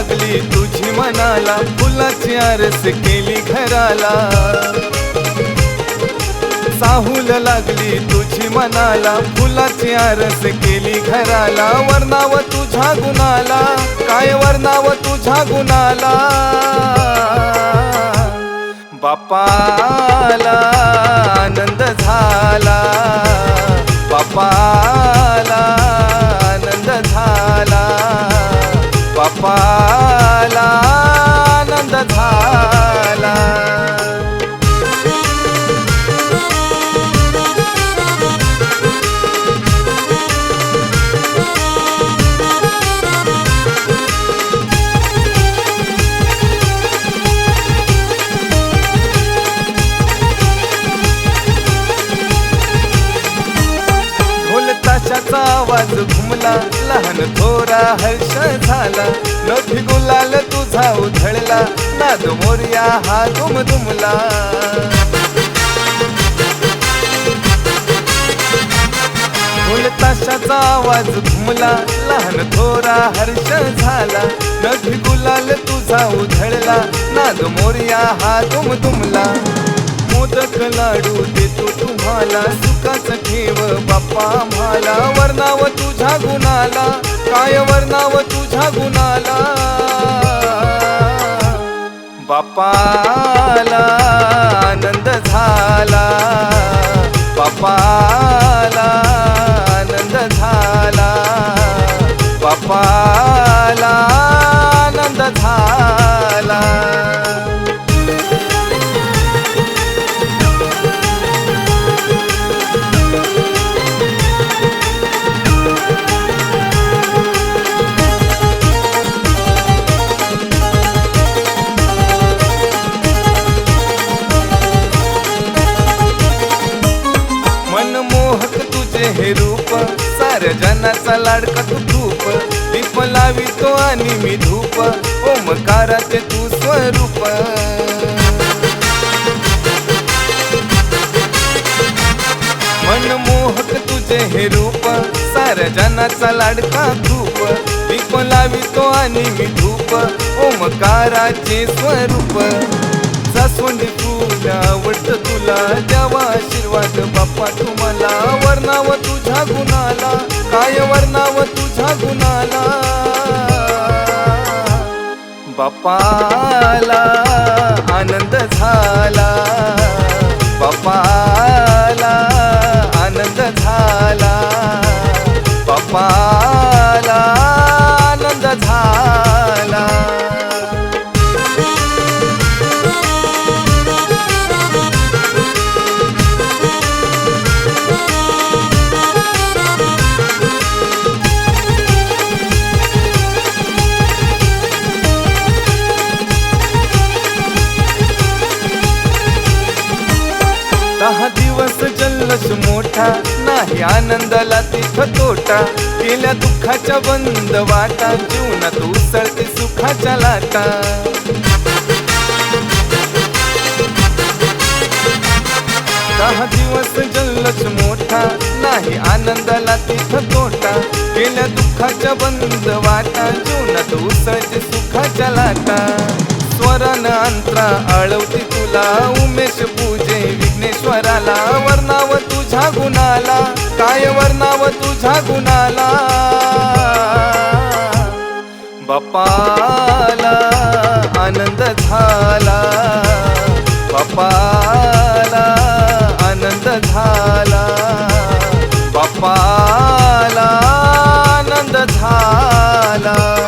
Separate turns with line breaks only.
लागली तुझी मनाला फुलाची आरस केली घराला. साहूल लागली तुझी मनाला फुलाची आरस केली घराला. वर्णाव तुझ्या गुणाला काय वर्णाव तुझ्या गुणाला? बापाला आवाज घुमला लहान थोरा हर्ष झाला. नभी गुलाल तुझा उधळला नाद मोर्या हा दुम दुमला ताशाचा आवाज घुमला लहान थोरा हर्ष झाला. नभी गुलाल तुझा उधळला नाद मोर्या हा दुम दुमला मोदक लाडू देतो तुम्हाला. सुखाचं ठेव बाप्पा आम्हाला. वर्णाव तुझ्या गुणाला. काय वर्णाव तुझ्या गुणाला? बापाला आनंद झाला. बाप्पाला आनंद झाला. बाप्पा रूप साऱ्या जनाचा लाडका तू खूप दीप लावितो आणि मी धूप. ओमकाराचे तू स्वरूप. मनमोहक तुझे हे रूप. साऱ्या जनाचा लाडका खूप दीप लावितो आणि मी धूप. ओमकाराचे स्वरूप. सासवंडी फुल आवडत तुला द्यावा आशीर्वाद बाप्पा पाला आनंद झाला. जल्लोष मोठा. नाही आनंदाला तिथं तोटा. गेल्या दुःखाच्या बंद वाटा. जीवनात उसळते सुखाच्या लाटा. दहा दिवस जल्लोष मोठा. नाही आनंदाला तिथं तोटा. गेल्या दुःखाच्या बंद वाटा. जीवनात उसळते सुखाच्या लाटा. स्वरान अंतरा आळवती तुला. उमेश पूजे विघ्नेश्वराला. नाव वर्णाव तुझ्या गुणाला. बापाला आनंद झाला. बापाला आनंद झाला. बापाला आनंद झाला.